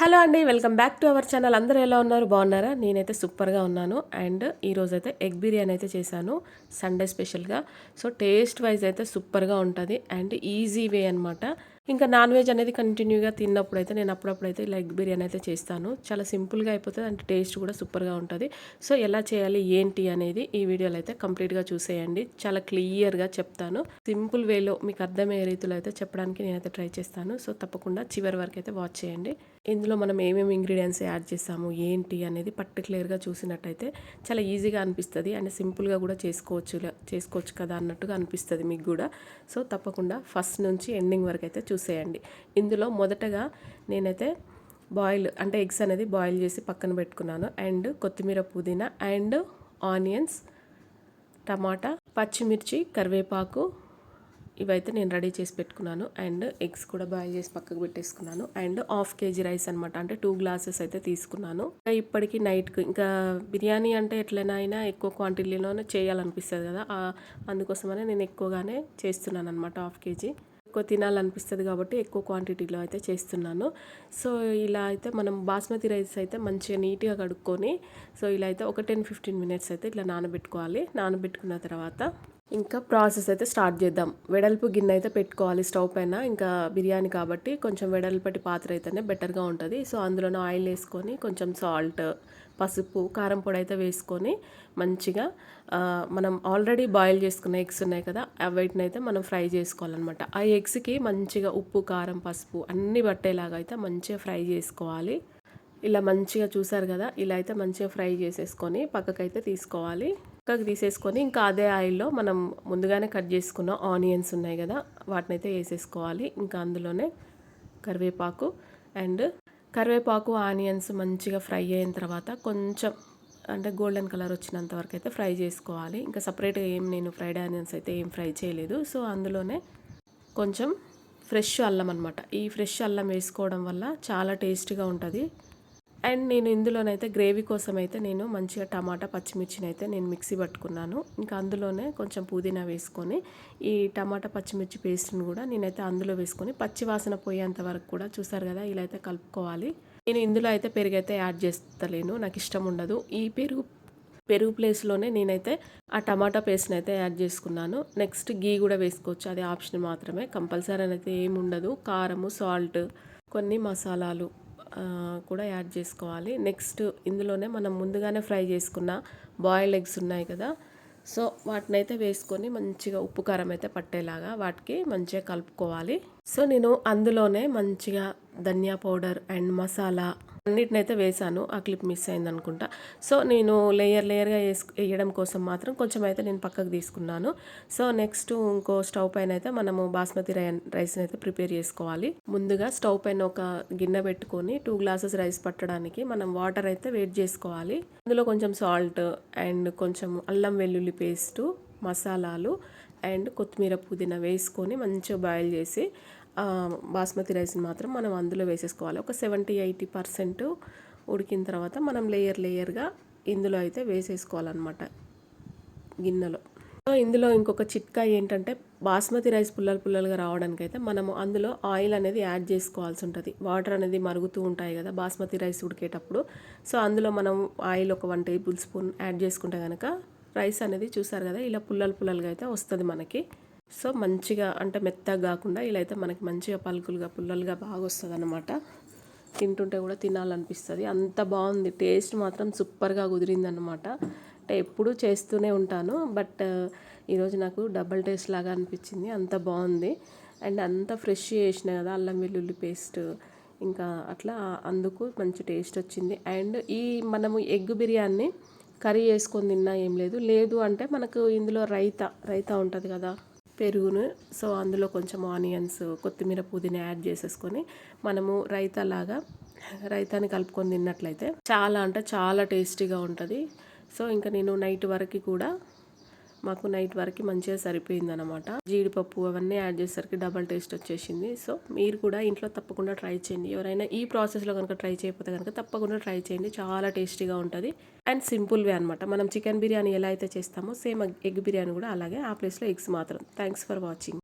Hello అండి welcome back to our channel. అందరూ ఎలా ఉన్నారు? బాగున్నారా? నేనైతే సూపర్గా ఉన్నాను. అండ్ ఈరోజు అయితే ఎగ్ బిర్యానీ అయితే చేశాను సండే స్పెషల్గా. సో టేస్ట్ వైజ్ అయితే సూపర్గా ఉంటుంది. అండ్ ఈజీ వే అనమాట ఇంకా నాన్ వెజ్ అనేది కంటిన్యూగా తిన్నప్పుడు అయితే నేను అప్పుడప్పుడు అయితే ఇలా ఎగ్ బిర్యానీ అయితే చేస్తాను. చాలా సింపుల్గా అయిపోతుంది అంటే టేస్ట్ కూడా సూపర్గా ఉంటుంది. సో ఎలా చేయాలి ఏంటి అనేది ఈ వీడియోలో అయితే కంప్లీట్గా చూసేయండి. చాలా క్లియర్గా చెప్తాను. సింపుల్ వేలో మీకు అర్థమయ్యే రీతిలో అయితే చెప్పడానికి నేనైతే ట్రై చేస్తాను. సో తప్పకుండా చివరి వరకు అయితే వాచ్ చేయండి. ఇందులో మనం ఏమేమి ఇంగ్రీడియంట్స్ యాడ్ చేస్తాము ఏంటి అనేది పర్టికులర్గా చూసినట్టయితే చాలా ఈజీగా అనిపిస్తుంది అండ్ సింపుల్గా కూడా చేసుకోవచ్చు చేసుకోవచ్చు కదా అన్నట్టుగా అనిపిస్తుంది మీకు కూడా. సో తప్పకుండా ఫస్ట్ నుంచి ఎండింగ్ వరకు అయితే చూసేయండి. ఇందులో మొదటగా నేనైతే బాయిల్ అంటే ఎగ్స్ అనేది బాయిల్ చేసి పక్కన పెట్టుకున్నాను. అండ్ కొత్తిమీర పుదీనా అండ్ ఆనియన్స్ టమాటా పచ్చిమిర్చి కరివేపాకు ఇవైతే నేను రెడీ చేసి పెట్టుకున్నాను. అండ్ ఎగ్స్ కూడా బాయిల్ చేసి పక్కకు పెట్టేసుకున్నాను. అండ్ హాఫ్ కేజీ రైస్ అనమాట అంటే టూ గ్లాసెస్ అయితే తీసుకున్నాను. ఇంకా ఇప్పటికి నైట్కి ఇంకా బిర్యానీ అంటే ఎట్లైనా అయినా ఎక్కువ క్వాంటిటీలోనే చేయాలనిపిస్తుంది కదా. అందుకోసమనే నేను ఎక్కువగానే చేస్తున్నాను అనమాట హాఫ్ కేజీ. ఎక్కువ తినాలనిపిస్తుంది కాబట్టి ఎక్కువ క్వాంటిటీలో అయితే చేస్తున్నాను. సో ఇలా అయితే మనం బాస్మతి రైస్ అయితే మంచిగా నీట్గా కడుక్కొని సో ఇలా అయితే ఒక టెన్ ఫిఫ్టీన్ మినిట్స్ అయితే ఇట్లా నానబెట్టుకోవాలి. నానబెట్టుకున్న తర్వాత ఇంకా ప్రాసెస్ అయితే స్టార్ట్ చేద్దాం. వెడల్పు గిన్నె అయితే పెట్టుకోవాలి స్టవ్ పైన. ఇంకా బిర్యానీ కాబట్టి కొంచెం వెడల్పటి పాత్ర అయితేనే బెటర్గా ఉంటుంది. సో అందులోనే ఆయిల్ వేసుకొని కొంచెం సాల్ట్ పసుపు కారం పొడి అయితే వేసుకొని మంచిగా మనం ఆల్రెడీ బాయిల్ చేసుకున్న ఎగ్స్ ఉన్నాయి కదా వీటిని అయితే మనం ఫ్రై చేసుకోవాలన్నమాట. ఆ ఎగ్స్కి మంచిగా ఉప్పు కారం పసుపు అన్నీ పట్టేలాగా అయితే మంచిగా ఫ్రై చేసుకోవాలి. ఇలా మంచిగా చూసారు కదా ఇలా అయితే మంచిగా ఫ్రై చేసేసుకొని పక్కకైతే తీసుకోవాలి. పక్కకు తీసేసుకొని ఇంకా అదే ఆయిల్లో మనం ముందుగానే కట్ చేసుకున్న ఆనియన్స్ ఉన్నాయి కదా వాటిని అయితే వేసేసుకోవాలి. ఇంకా అందులోనే కరివేపాకు అండ్ కరివేపాకు ఆనియన్స్ మంచిగా ఫ్రై అయిన తర్వాత కొంచెం అంటే గోల్డెన్ కలర్ వచ్చినంత వరకు అయితే ఫ్రై చేసుకోవాలి. ఇంకా సపరేట్గా ఏం నేను ఫ్రైడ్ ఆనియన్స్ అయితే ఏం ఫ్రై చేయలేదు. సో అందులోనే కొంచెం ఫ్రెష్ అల్లం అనమాట ఈ ఫ్రెష్ అల్లం వేసుకోవడం వల్ల చాలా టేస్టీగా ఉంటుంది. అండ్ నేను ఇందులోనైతే గ్రేవీ కోసం అయితే నేను మంచిగా టమాటా పచ్చిమిర్చిని అయితే నేను మిక్సీ పట్టుకున్నాను. ఇంకా అందులోనే కొంచెం పుదీనా వేసుకొని ఈ టమాటా పచ్చిమిర్చి పేస్ట్ని కూడా నేనైతే అందులో వేసుకొని పచ్చి వాసన పోయేంత వరకు కూడా చూసారు కదా ఇలా అయితే కలుపుకోవాలి. నేను ఇందులో అయితే పెరుగు అయితే యాడ్ చేస్తలేను నాకు ఇష్టం ఉండదు. ఈ పెరుగు పెరుగు ప్లేస్లోనే నేనైతే ఆ టమాటా పేస్ట్ని అయితే యాడ్ చేసుకున్నాను. నెక్స్ట్ గీ కూడా వేసుకోవచ్చు అది ఆప్షన్ మాత్రమే. కంపల్సరీ అయితే ఏమి ఉండదు కారము సాల్ట్ కొన్ని మసాలాలు. కూడా యాడ్ చేసుకోవాలి. నెక్స్ట్ ఇందులోనే మనం ముందుగానే ఫ్రై చేసుకున్న బాయిల్డ్ ఎగ్స్ ఉన్నాయి కదా. సో వాటిని అయితే వేసుకొని మంచిగా ఉప్పు కారం అయితే పట్టేలాగా వాటికి మంచిగా కలుపుకోవాలి. సో నేను అందులోనే మంచిగా ధనియా పౌడర్ అండ్ మసాలా అన్నిటినైతే వేసాను ఆ క్లిప్ మిస్ అయింది అనుకుంటా సో నేను లేయర్ లేయర్గా వేయడం కోసం మాత్రం కొంచెం అయితే నేను పక్కకు తీసుకున్నాను. సో నెక్స్ట్ ఇంకో స్టవ్ పైన అయితే మనము బాస్మతి రై రైస్ని అయితే ప్రిపేర్ చేసుకోవాలి. ముందుగా స్టవ్ పైన ఒక గిన్నె పెట్టుకొని టూ గ్లాసెస్ రైస్ పట్టడానికి మనం వాటర్ అయితే వేట్ చేసుకోవాలి. అందులో కొంచెం సాల్ట్ అండ్ కొంచెం అల్లం వెల్లుల్లి పేస్టు మసాలాలు అండ్ కొత్తిమీర పుదీనా వేసుకొని మంచిగా బాయిల్ చేసి బాస్మతి రైస్ని మాత్రం మనం అందులో వేసేసుకోవాలి. ఒక సెవెంటీ ఎయిటీ పర్సెంట్ ఉడికిన తర్వాత మనం లేయర్ లేయర్గా ఇందులో అయితే వేసేసుకోవాలన్నమాట గిన్నెలో. సో ఇందులో ఇంకొక చిట్కా ఏంటంటే బాస్మతి రైస్ పుల్లలు పుల్లలుగా రావడానికి అయితే మనము అందులో ఆయిల్ అనేది యాడ్ చేసుకోవాల్సి ఉంటుంది. వాటర్ అనేది మరుగుతూ ఉంటాయి కదా బాస్మతి రైస్ ఉడికేటప్పుడు. సో అందులో మనం ఆయిల్ ఒక వన్ టేబుల్ స్పూన్ యాడ్ చేసుకుంటే కనుక రైస్ అనేది చూసారు కదా ఇలా పుల్లలు పుల్లలుగా అయితే వస్తుంది మనకి. సో మంచిగా అంటే మెత్తగా కాకుండా ఇలా అయితే మనకి మంచిగా పలుకులుగా పుల్లలుగా బాగా వస్తుంది అనమాట తింటుంటే కూడా తినాలనిపిస్తుంది. అంత బాగుంది. టేస్ట్ మాత్రం సూపర్గా కుదిరిందనమాట అంటే ఎప్పుడూ చేస్తూనే ఉంటాను. బట్ ఈరోజు నాకు డబల్ టేస్ట్ లాగా అనిపించింది. అంత బాగుంది. అండ్ అంత ఫ్రెష్ చేసిన కదా అల్లం వెల్లుల్లి పేస్ట్. ఇంకా అట్లా అందుకు మంచి టేస్ట్ వచ్చింది. అండ్ ఈ మనము ఎగ్ బిర్యానీ కర్రీ వేసుకొని తిన్నా ఏం లేదు. లేదు అంటే మనకు ఇందులో రైతా రైతా ఉంటుంది కదా. పెరుగును సో అందులో కొంచెం ఆనియన్స్ కొత్తిమీర పుదీనా యాడ్ చేసేసుకొని మనము రైతాలాగా రైతాని కలుపుకొని తిన్నట్లయితే చాలా అంటే చాలా టేస్టీగా ఉంటుంది. సో ఇంకా నేను నైట్ వరకు కూడా మాకు నైట్ వరకు మంచిగా సరిపోయింది అనమాట జీడిపప్పు అవన్నీ యాడ్ చేసేసరికి డబల్ టేస్ట్ వచ్చేసింది. సో మీరు కూడా ఇంట్లో తప్పకుండా ట్రై చేయండి. ఎవరైనా ఈ ప్రాసెస్లో కనుక ట్రై చేయకపోతే కనుక తప్పకుండా ట్రై చేయండి. చాలా టేస్టీగా ఉంటుంది. అండ్ సింపుల్వే అనమాట మనం చికెన్ బిర్యానీ ఎలా అయితే చేస్తామో సేమ్ ఎగ్ బిర్యానీ కూడా అలాగే. ఆ ప్లేస్లో ఎగ్స్ మాత్రం. Thanks for watching